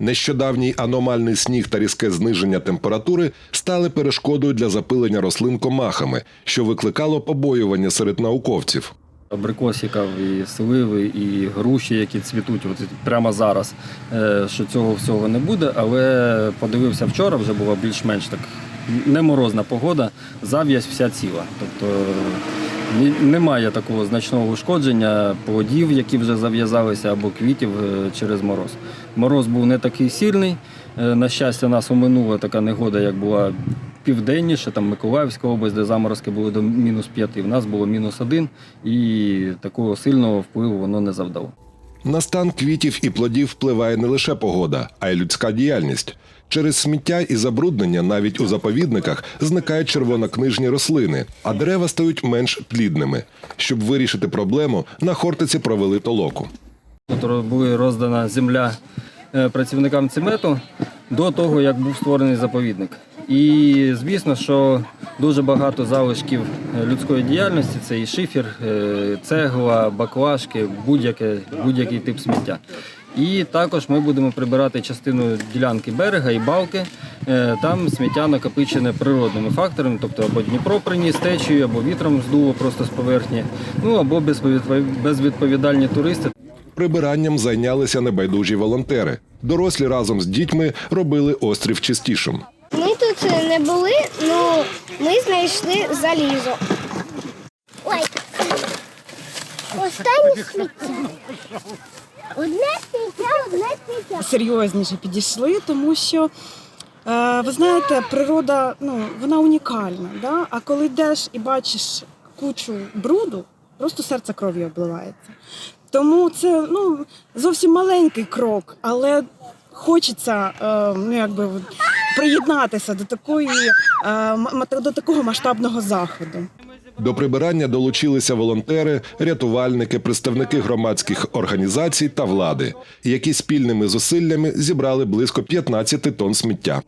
Нещодавній аномальний сніг та різке зниження температури стали перешкодою для запилення рослин комахами, що викликало побоювання серед науковців. Абрикосиків, і сливи, і груші, які цвітуть от прямо зараз, е, що цього всього не буде. Але подивився вчора, вже була більш-менш так не морозна погода, зав'язь вся ціла. Тобто немає такого значного ушкодження плодів, які вже зав'язалися, або квітів е, через мороз. Мороз був не такий сильний. Е, На щастя, нас оминула така негода, як була південніше, там Миколаївська область, де заморозки були до мінус п'яти. В нас було мінус один, і такого сильного впливу воно не завдало. На стан квітів і плодів впливає не лише погода, а й людська діяльність. Через сміття і забруднення навіть у заповідниках зникають червонокнижні рослини, а дерева стають менш плідними. Щоб вирішити проблему, на Хортиці провели толоку. Тут була роздана земля е, працівникам цемету до того, як був створений заповідник. І звісно, що дуже багато залишків е, людської діяльності це і шифер, е, цегла, баклажки, будь-який тип сміття. І також ми будемо прибирати частину ділянки берега і балки. Е, Там сміття накопичене природними факторами, тобто або Дніпро приніс течією, або вітром здуло просто з поверхні, ну або безвідповідальні туристи. Прибиранням зайнялися небайдужі волонтери. Дорослі разом з дітьми робили острів чистішим. Тут не були, ну ми знайшли залізо. Ой. Останнє сміття. Одне сміття, одне сміття. серйозніше підійшли, тому що е, ви знаєте, природа ну, вона унікальна. Да? А коли йдеш і бачиш кучу бруду, просто серце кров'ю обливається. Тому це ну, зовсім маленький крок, але хочеться е, ну, якби, приєднатися до, такої, е, до такого масштабного заходу. До прибирання долучилися волонтери, рятувальники, представники громадських організацій та влади, які спільними зусиллями зібрали близько 15 тонн сміття.